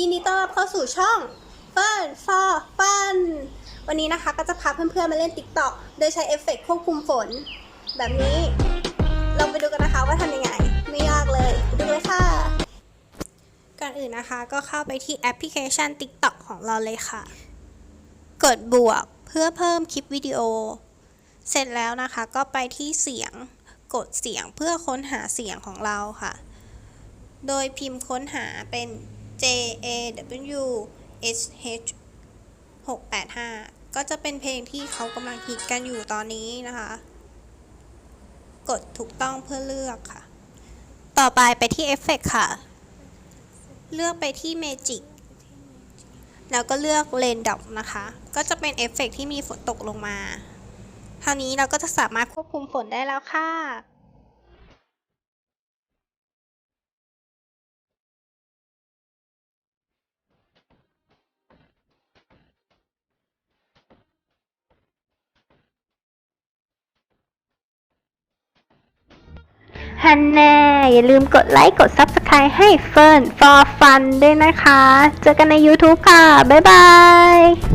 ยินดีต้อนรับเข้าสู่ช่อง Fun for Fun วันนี้นะคะก็จะพาเพื่อนๆมาเล่น TikTok โดยใช้เอฟเฟกต์ควบคุมฝน แบบนี้ เราไปดูกันนะคะว่าทำยังไง ไม่ยากเลยไปดูเลยค่ะ ก่อนอื่นนะคะก็เข้าไปที่แอปพลิเคชัน TikTok ของเราเลยค่ะ กดบวกเพื่อเพิ่มคลิปวิดีโอ เสร็จแล้วนะคะก็ไปที่เสียงกดเสียงเพื่อค้นหาเสียงของเราค่ะ โดยพิมพ์ค้นหาเป็น J A W S H 685 ก็จะเป็นเพลงที่เขากำลังฮิตกันอยู่ตอนนี้นะคะ กดถูกต้องเพื่อเลือกค่ะ ต่อไปไปที่เอฟเฟกค่ะ เลือกไปที่ Magic แล้วก็เลือก Raindrop นะคะ ก็จะเป็นเอฟเฟกที่มีฝนตกลงมา เท่านี้เราก็จะสามารถควบคุมฝนได้แล้วค่ะ ฮันแน่ อย่าลืมกดไลค์ กด Subscribe ให้เฟิร์น for Fun ด้วยนะคะ เจอกันใน YouTube ค่ะ บ๊ายบาย